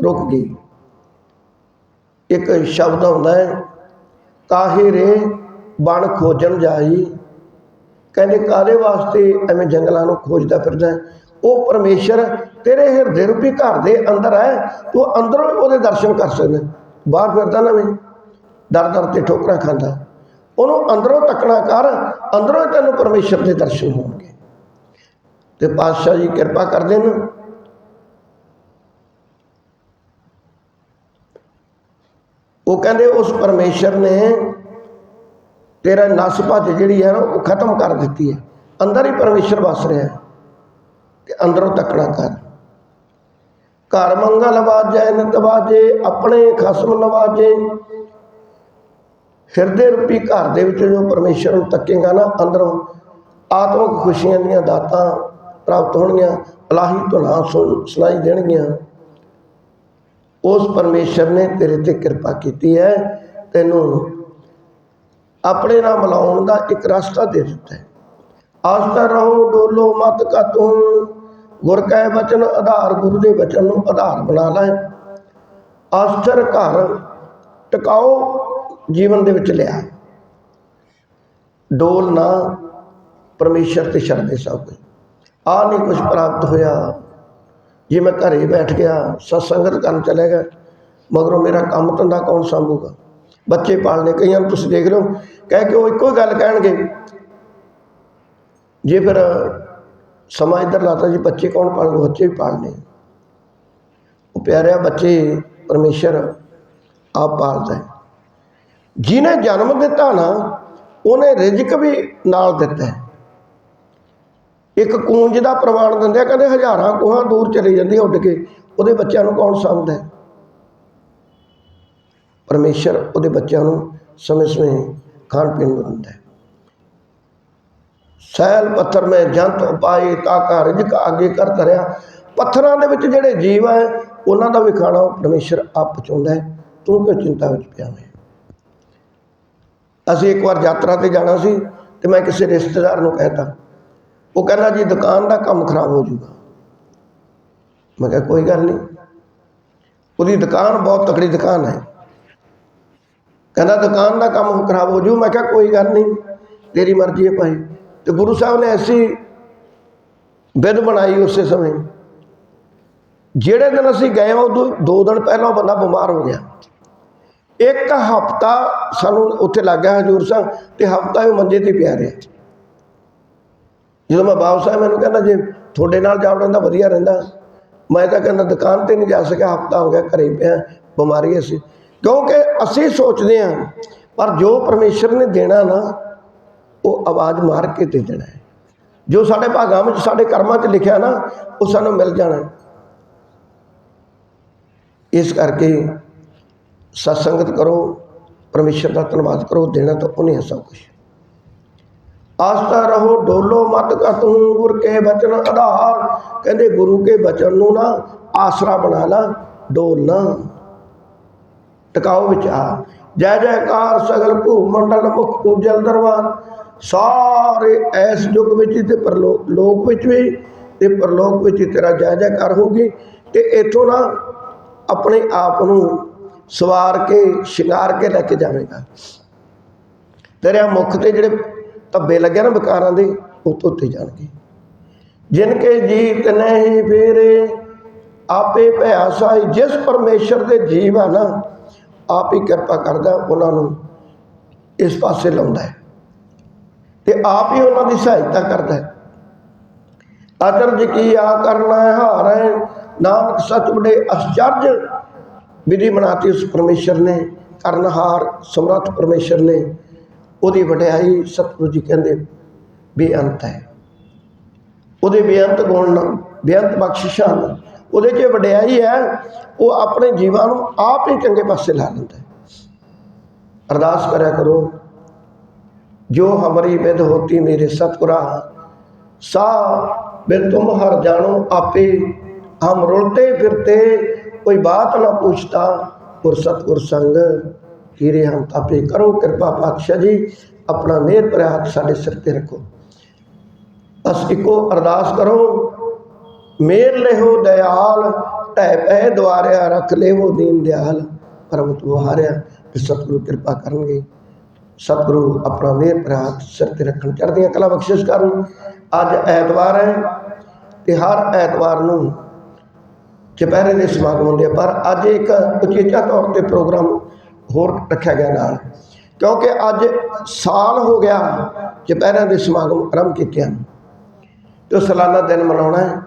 ਰੁਕ ਗਈ। ਇੱਕ ਸ਼ਬਦ ਆਉਂਦਾ ਹੈ, ਕਾਹੇ ਬਣ ਖੋਜਣ ਜਾਈ? ਕਹਿੰਦੇ ਕਾਦੇ ਵਾਸਤੇ ਐਵੇਂ ਜੰਗਲਾਂ ਨੂੰ ਖੋਜਦਾ ਫਿਰਦਾ ਉਹ ਪਰਮੇਸ਼ਰ ਤੇਰੇ ਹਿਰਦੇ ਰੂਪੀ ਘਰ ਦੇ ਅੰਦਰ ਹੈ, ਤੂੰ ਅੰਦਰੋਂ ਹੀ ਉਹਦੇ ਦਰਸ਼ਨ ਕਰ ਸਕਦਾ ਬਾਹਰ ਫਿਰਦਾ ਨਾ ਵੀ ਦਰ ਦਰ ਤੇ ਠੋਕਰਾਂ ਖਾਂਦਾ ਉਹਨੂੰ ਅੰਦਰੋਂ ਤੱਕਣਾ ਕਰ, ਅੰਦਰੋਂ ਹੀ ਤੈਨੂੰ ਪਰਮੇਸ਼ਰ ਦੇ ਦਰਸ਼ਨ ਹੋਣਗੇ। ਤੇ ਪਾਤਸ਼ਾਹ ਜੀ ਕਿਰਪਾ ਕਰਦੇ ਨੇ ਉਹ ਕਹਿੰਦੇ, ਉਸ ਪਰਮੇਸ਼ਰ ਨੇ ਤੇਰਾ ਨਸ ਭੱਜ ਜਿਹੜੀ ਹੈ ਨਾ, ਉਹ ਖਤਮ ਕਰ ਦਿੱਤੀ ਹੈ। ਅੰਦਰ ਹੀ ਪਰਮੇਸ਼ਰ ਵਸ ਰਿਹਾ ਹੈ। ਤੇ ਅੰਦਰੋਂ ਤੱਕਣਾ ਕਰ। ਘਰ ਮੰਗਲ ਵਾਜੈ ਨਿਤ ਆਪਣੇ ਖਸਮ ਨਵਾਜੇ। ਹਿਰਦੇ ਰੂਪੀ ਘਰ ਦੇ ਵਿੱਚ ਜੋ ਪਰਮੇਸ਼ਰ ਨੂੰ ਤੱਕੇਗਾ ਨਾ, ਅੰਦਰੋਂ ਆਤਮਿਕ ਖੁਸ਼ੀਆਂ ਦੀਆਂ ਦਾਤਾਂ ਪ੍ਰਾਪਤ ਹੋਣਗੀਆਂ, ਅਲਾਹੀ ਧੁਨਾਂ ਸੁਣ, ਸੁਣਾਈ ਦੇਣਗੀਆਂ। ਉਸ ਪਰਮੇਸ਼ਰ ਨੇ ਤੇਰੇ ਤੇ ਕਿਰਪਾ ਕੀਤੀ ਹੈ, ਤੈਨੂੰ ਆਪਣੇ ਨਾਲ ਮਿਲਾਉਣ ਦਾ ਇੱਕ ਰਸਤਾ ਦੇ ਦਿੱਤਾ ਹੈ। ਆਸਤਾ ਰਹੋ, ਡੋਲੋ, ਮਤ ਕਾ ਤੂੰ ਗੁਰ ਕੈ ਬਚਨ ਆਧਾਰ ਗੁਰੂ ਦੇ ਬਚਨ ਨੂੰ ਆਧਾਰ ਬਣਾ ਲੈ। ਅਸਥਿਰ ਘਰ ਟਿਕਾਓ ਜੀਵਨ ਦੇ ਵਿੱਚ ਲਿਆ। ਡੋਲ ਨਾ ਪਰਮੇਸ਼ਰ ਤੇ ਸ਼ਰਧੇ ਸਭ ਕੁਝ ਆ ਨਹੀਂ ਕੁਝ ਪ੍ਰਾਪਤ ਹੋਇਆ। ਜੇ ਮੈਂ ਘਰੇ ਬੈਠ ਗਿਆ, ਸਤਸੰਗਤ ਕਰਨ ਚਲੇ ਗਿਆ, ਮਗਰੋਂ ਮੇਰਾ ਕੰਮ ਧੰਦਾ ਕੌਣ ਸੰਭੂਗਾ? ਬੱਚੇ ਪਾਲਣੇ ਕਈਆਂ ਨੂੰ ਤੁਸੀਂ ਦੇਖ ਲਓ। ਕਹਿ ਕੇ ਉਹ ਇੱਕੋ ਹੀ ਗੱਲ ਕਹਿਣਗੇ। ਜੇ ਫਿਰ ਸਮਾਂ ਇੱਧਰ ਲਾਤਾ ਜੀ, ਬੱਚੇ ਕੌਣ ਪਾਲਣਗੇ? ਬੱਚੇ ਵੀ ਪਾਲਣੇ। ਉਹ ਪਿਆਰਿਆ ਬੱਚੇ, ਪਰਮੇਸ਼ਰ ਆਪ ਪਾਲਦਾ ਹੈ। ਜਿਹਨੇ ਜਨਮ ਦਿੱਤਾ ਨਾ, ਉਹਨੇ ਰਿਜ਼ਕ ਵੀ ਨਾਲ ਦਿੱਤਾ ਇੱਕ ਕੂੰਜ ਦਾ ਪ੍ਰਮਾਣ ਦਿੰਦੇ ਆ, ਕਹਿੰਦੇ ਹਜ਼ਾਰਾਂ ਕੋਹਾਂ ਦੂਰ ਚਲੇ ਜਾਂਦੀ ਉੱਡ ਕੇ। ਉਹਦੇ ਬੱਚਿਆਂ ਨੂੰ ਕੌਣ ਸਮਝਦਾ ਹੈ? ਪਰਮੇਸ਼ਰ ਉਹਦੇ ਬੱਚਿਆਂ ਨੂੰ ਸਮੇਂ ਸਮੇਂ ਖਾਣ ਪੀਣ ਨੂੰ ਦਿੰਦਾ ਸੈਲ ਪੱਥਰ ਮੈਂ ਜੰਤ ਉਪਾਏ, ਤਾਕਾ ਰਿਜਕ ਅੱਗੇ ਕਰ ਧਰਿਆ ਪੱਥਰਾਂ ਦੇ ਵਿੱਚ ਜਿਹੜੇ ਜੀਵ ਹੈ ਉਹਨਾਂ ਦਾ ਵੀ ਖਾਣਾ ਪਰਮੇਸ਼ਰ ਆਪ ਚਾਹੁੰਦਾ ਹੈ। ਤੂੰ ਕਿਉਂ ਚਿੰਤਾ ਵਿੱਚ ਪਿਆ ਹੋਇਆ? ਅਸੀਂ ਇੱਕ ਵਾਰ ਯਾਤਰਾ ਤੇ ਜਾਣਾ ਸੀ ਤੇ ਮੈਂ ਕਿਸੇ ਰਿਸ਼ਤੇਦਾਰ ਨੂੰ ਕਹਿਤਾ। ਉਹ ਕਹਿੰਦਾ, ਜੀ, ਦੁਕਾਨ ਦਾ ਕੰਮ ਖਰਾਬ ਹੋ ਜਾਊਗਾ। ਮੈਂ ਕਿਹਾ, ਕੋਈ ਗੱਲ ਨਹੀਂ। ਉਹਦੀ ਦੁਕਾਨ ਬਹੁਤ ਤਕੜੀ ਦੁਕਾਨ ਹੈ। ਕਹਿੰਦਾ, ਦੁਕਾਨ ਦਾ ਕੰਮ ਖਰਾਬ ਹੋ ਜੂ ਮੈਂ ਕਿਹਾ, ਕੋਈ ਗੱਲ ਨਹੀਂ। ਤੇਰੀ ਮਰਜ਼ੀ ਹੈ ਭਾਈ। ਤੇ ਗੁਰੂ ਸਾਹਿਬ ਨੇ ਐਸੀ ਵਿਧ ਬਣਾਈ ਉਸੇ ਸਮੇਂ। ਜਿਹੜੇ ਦਿਨ ਅਸੀਂ ਗਏ ਉਹ ਦੋ ਦਿਨ ਪਹਿਲਾਂ ਬੰਦਾ ਬਿਮਾਰ ਹੋ ਗਿਆ। ਇੱਕ ਹਫਤਾ ਸਾਨੂੰ ਉੱਥੇ ਲੱਗ ਗਿਆ ਹਜੂਰ ਸਾਹਿਬ, ਤੇ ਹਫਤਾ ਉਹ ਮੰਜੇ ਤੇ ਪਿਆ ਰਿਹਾ। ਜਦੋਂ ਮੈਂ ਵਾਪਸ ਸਾਹਿਬ ਮੈਨੂੰ ਕਹਿੰਦਾ, ਜੇ ਤੁਹਾਡੇ ਨਾਲ ਜਾ ਵੜਨ ਦਾ ਵਧੀਆ ਰਹਿੰਦਾ। ਮੈਂ ਤਾਂ ਕਹਿੰਦਾ, ਦੁਕਾਨ ਤੇ ਨਹੀਂ ਜਾ ਸਕਿਆ, ਹਫਤਾ ਹੋ ਗਿਆ ਘਰੇ ਪਿਆ, ਬਿਮਾਰੀ ਅਸੀਂ। ਕਿਉਂਕਿ ਅਸੀਂ ਸੋਚਦੇ ਹਾਂ, ਪਰ ਜੋ ਪਰਮੇਸ਼ਰ ਨੇ ਦੇਣਾ ਨਾ ਉਹ ਆਵਾਜ਼ ਮਾਰ ਕੇ ਦੇ ਦੇਣਾ ਹੈ। ਜੋ ਸਾਡੇ ਭਾਗਾਂ ਵਿੱਚ ਸਾਡੇ ਕਰਮਾਂ 'ਚ ਲਿਖਿਆ ਨਾ, ਉਹ ਸਾਨੂੰ ਮਿਲ ਜਾਣਾ ਇਸ ਕਰਕੇ ਸਤਸੰਗਤ ਕਰੋ, ਪਰਮੇਸ਼ਰ ਦਾ ਧੰਨਵਾਦ ਕਰੋ, ਦੇਣਾ ਤਾਂ ਉਹਨੇ ਹੈ ਸਭ ਕੁਝ ਆਸਤਾ ਰਹੋ, ਡੋਲੋ ਮਤ ਕਤੂ ਗੁਰ ਕੇ ਬਚਨ ਆਧਾਰ। ਕਹਿੰਦੇ ਗੁਰੂ ਕੇ ਬਚਨ ਨੂੰ ਨਾ ਆਸਰਾ ਬਣਾ ਲਾ, ਡੋਲ ਨਾ। ਟਿਕਾਓ ਵਿੱਚ ਆ ਜੈ ਜੈਕਾਰ, ਸਗਲ ਭੂ ਮੰਡਲ ਮੁਖ ਉਜਲ ਦਰਬਾਰ। ਸਾਰੇ ਇਸ ਯੁੱਗ ਵਿੱਚ ਤੇ ਪਰਲੋਕ ਲੋਕ ਵਿੱਚ ਵੀ ਤੇ ਪਰਲੋਕ ਵਿੱਚ ਵੀ ਤੇਰਾ ਜੈ ਜੈਕਾਰ ਹੋਗੀ ਤੇ ਇਥੋਂ ਨਾ ਆਪਣੇ ਆਪ ਨੂੰ ਸਵਾਰ ਕੇ, ਸ਼ਿੰਗਾਰ ਕੇ ਲੈ ਕੇ ਜਾਵੇਗਾ। ਤੇਰੇ ਮੁਖ ਤੇ ਜਿਹੜੇ ਧੱਬੇ ਲੱਗੇ ਨਾ ਵਿਕਾਰਾਂ ਦੇ, ਉਹ ਧੋਤੇ ਜਾਣਗੇ। ਜਿਨ ਕੇ ਜੀਤ ਨਹੀਂ ਫੇਰੇ, ਆਪੇ ਭਇਆ ਸਾਈ ਜਿਸ ਪਰਮੇਸ਼ਰ ਦੇ ਜੀਵ ਆ ਨਾ, ਆਪ ਹੀ ਕਿਰਪਾ ਕਰਦਾ, ਉਹਨਾਂ ਨੂੰ ਇਸ ਪਾਸੇ ਲਾਉਂਦਾ ਹੈ। ਤੇ ਆਪ ਹੀ ਉਹਨਾਂ ਦੀ ਸਹਾਇਤਾ ਕਰਦਾ ਹੈ। ਅਚਰਜ ਕੀ ਆ ਕਰਨਾ ਹੈ, ਹਾਰੈ ਨਾਨਕ ਸੱਚ ਬੜੇ ਅਸਚਰਜ। ਵਿਧੀ ਬਣਾਤੀ ਉਸ ਪਰਮੇਸ਼ਰ ਨੇ ਕਰਨਹਾਰ ਸਮਰੱਥ ਪਰਮੇਸ਼ਰ ਨੇ। ਉਹਦੀ ਵਡਿਆਈ ਸਤਿਗੁਰੂ ਜੀ ਕਹਿੰਦੇ, ਬੇਅੰਤ ਹੈ। ਉਹਦੇ ਬੇਅੰਤ ਗੁਣ ਨਾਲ ਬੇਅੰਤ ਬਖਸ਼ਿਸ਼ਾਂ ਨਾਲ ਉਹਦੇ 'ਚ ਵਡਿਆਈ ਹੈ, ਉਹ ਆਪਣੇ ਜੀਵਾਂ ਨੂੰ ਆਪ ਹੀ ਚੰਗੇ ਪਾਸੇ ਲਾ ਲੈਂਦਾ ਅਰਦਾਸ ਕਰਿਆ ਕਰੋ ਜੋ ਹਮਾਰੀ ਵਿਦ ਹੋਤੀ ਮੇਰੇ ਸਤਿਗੁਰਾ ਸਾ ਬਿਨ ਤੁਮ ਹਰ ਜਾਣੋ ਆਪੇ। ਹਮ ਰੁਲਤੇ ਫਿਰਤੇ ਕੋਈ ਬਾਤ ਨਾ ਪੁੱਛਤਾ, ਗੁਰ ਸਤਿਗੁਰ ਸੰਗ, ਹੀਰੇ ਹਮ ਤਾਪੇ ਕਰੋ ਕਿਰਪਾ ਪਾਤਸ਼ਾਹ ਜੀ, ਆਪਣਾ ਮਿਹਰ ਭਰਿਆ ਹੱਥ ਸਾਡੇ ਸਿਰ ਤੇ ਰੱਖੋ। ਬਸ ਇੱਕੋ ਅਰਦਾਸ ਕਰੋ ਮੇਰ ਲਿਹੋ ਦਇਆਲ, ਢਹਿ ਪੈ ਦੁਆਰਿਆ, ਰੱਖ ਲੇਵੋ ਦੀਨ ਦਿਆਲ। ਪਰਮ ਤੁਹਾਰਿਆ ਤੇ ਸਤਿਗੁਰੂ ਕਿਰਪਾ ਕਰਨਗੇ। ਸਤਿਗੁਰੂ ਆਪਣਾ ਮਿਹਰ ਭਰਿਆ ਸਿਰ ਤੇ ਰੱਖਣ। ਚੜ੍ਹਦੀਆਂ ਕਲਾ ਬਖਸ਼ਿਸ਼ ਕਰਨ। ਅੱਜ ਐਤਵਾਰ ਹੈ ਤੇ ਹਰ ਐਤਵਾਰ ਨੂੰ ਚੁਪਹਿਰੇ ਦੇ ਸਮਾਗਮ ਹੁੰਦੇ ਆ, ਪਰ ਅੱਜ ਇੱਕ ਉਚੇਚਾ ਤੌਰ ਤੇ ਪ੍ਰੋਗਰਾਮ ਹੋਰ ਰੱਖਿਆ ਗਿਆ ਨਾਲ, ਕਿਉਂਕਿ ਅੱਜ ਸਾਲ ਹੋ ਗਿਆ ਚੁਪਹਿਰਿਆਂ ਦੇ ਸਮਾਗਮ ਆਰੰਭ ਕੀਤੇ ਹਨ। ਤੇ ਉਹ ਸਾਲਾਨਾ ਦਿਨ ਮਨਾਉਣਾ ਹੈ।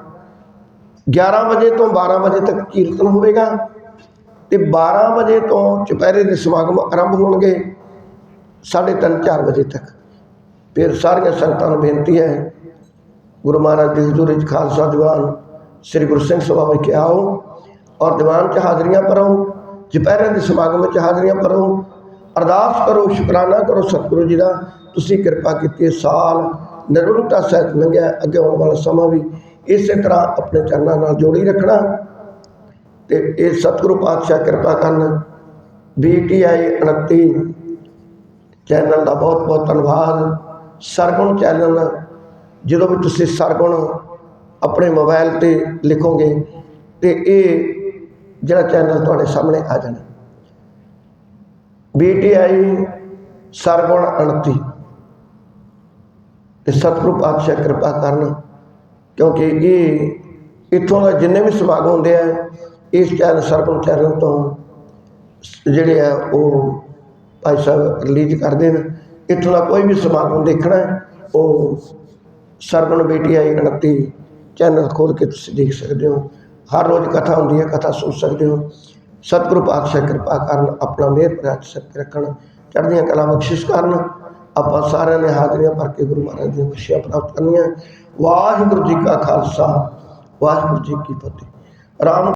11 ਵਜੇ ਤੋਂ 12 ਵਜੇ ਤੱਕ ਕੀਰਤਨ ਹੋਵੇਗਾ ਤੇ 12 ਵਜੇ ਤੋਂ ਚੁਪਹਿਰੇ ਦੇ ਸਮਾਗਮ ਆਰੰਭ ਹੋਣਗੇ। 3:30 4 ਵਜੇ ਤੱਕ। ਫਿਰ ਸਾਰੀਆਂ ਸੰਗਤਾਂ ਨੂੰ ਬੇਨਤੀ ਹੈ, ਗੁਰੂ ਮਹਾਰਾਜ ਦੀ ਹਜ਼ੂਰੀ 'ਚ ਖਾਲਸਾ ਦੀਵਾਨ, ਸ੍ਰੀ ਗੁਰੂ ਸਿੰਘ ਸਭਾ ਵਿਖੇ ਆਓ ਔਰ ਦੀਵਾਨ 'ਚ ਹਾਜ਼ਰੀਆਂ ਭਰੋ ਚੁਪਹਿਰੇ ਦੇ ਸਮਾਗਮ 'ਚ ਹਾਜ਼ਰੀਆਂ ਭਰੋ। ਅਰਦਾਸ ਕਰੋ, ਸ਼ੁਕਰਾਨਾ ਕਰੋ ਸਤਿਗੁਰੂ ਜੀ ਦਾ। ਤੁਸੀਂ ਕਿਰਪਾ ਕੀਤੀ ਸਾਲ ਨਿਰੁਲਤਾ ਸਹਿਤ ਲੰਘਿਆ, ਅੱਗੇ ਆਉਣ ਵਾਲਾ ਸਮਾਂ ਵੀ ਇਸੇ ਤਰ੍ਹਾਂ ਆਪਣੇ ਚਰਨਾਂ ਨਾਲ ਜੋੜੀ ਰੱਖਣਾ। ਤੇ ਇਹ ਸਤਿਗੁਰੂ ਪਾਤਸ਼ਾਹ ਕਿਰਪਾ ਕਰਨ ਬੀਟੀਆਈ 29 ਚੈਨਲ ਦਾ ਬਹੁਤ ਬਹੁਤ ਧੰਨਵਾਦ। ਸਰਗੁਣ ਚੈਨਲ, ਜਦੋਂ ਵੀ ਤੁਸੀਂ ਸਰਗੁਣ ਆਪਣੇ ਮੋਬਾਈਲ ਤੇ ਲਿਖੋਗੇ ਤੇ ਇਹ ਜਿਹੜਾ ਚੈਨਲ ਤੁਹਾਡੇ ਸਾਹਮਣੇ ਆ ਜਾਣਾ। ਬੀਟੀਆਈ ਸਰਗੁਣ 29 ਤੇ ਸਤਿਗੁਰੂ ਪਾਤਸ਼ਾਹ ਕਿਰਪਾ ਕਰਨ, ਕਿਉਂਕਿ ਇਹ ਇੱਥੋਂ ਦਾ ਜਿੰਨੇ ਵੀ ਸਮਾਗਮ ਹੁੰਦੇ ਆ, ਇਸ ਚੈਨਲ ਸਰਗੁਣ ਚੈਨਲ ਤੋਂ ਜਿਹੜੇ ਆ ਉਹ ਭਾਈ ਸਾਹਿਬ ਰਿਲੀਜ਼ ਕਰਦੇ ਨੇ। ਇੱਥੋਂ ਦਾ ਕੋਈ ਵੀ ਸਮਾਗਮ ਦੇਖਣਾ ਉਹ ਸਰਵਣ ਬੇਟੀ ਆਈ 29 ਚੈਨਲ ਖੋਲ ਕੇ ਤੁਸੀਂ ਦੇਖ ਸਕਦੇ ਹੋ। ਹਰ ਰੋਜ਼ ਕਥਾ ਹੁੰਦੀ ਹੈ, ਕਥਾ ਸੁਣ ਸਕਦੇ ਹੋ। ਸਤਿਗੁਰੂ ਪਾਤਸ਼ਾਹ ਕਿਰਪਾ ਕਰਨ ਆਪਣਾ ਮਿਹਰ ਪ੍ਰਾਪਤ ਸਕ ਰੱਖਣ। ਚੜ੍ਹਦੀਆਂ ਕਲਾ ਬਖਸ਼ਿਸ਼ ਕਰਨ। ਆਪਾਂ ਸਾਰਿਆਂ ਨੇ ਹਾਜ਼ਰੀਆਂ ਭਰ ਕੇ ਗੁਰੂ ਮਹਾਰਾਜ ਦੀਆਂ ਖੁਸ਼ੀਆਂ ਪ੍ਰਾਪਤ ਕਰਨੀਆਂ। ਵਾਹਿਗੁਰੂ ਜੀ ਕਾ ਖਾਲਸਾ, ਵਾਹਿਗੁਰੂ ਜੀ ਕੀ ਫਤਿਹ। ਰਾਮ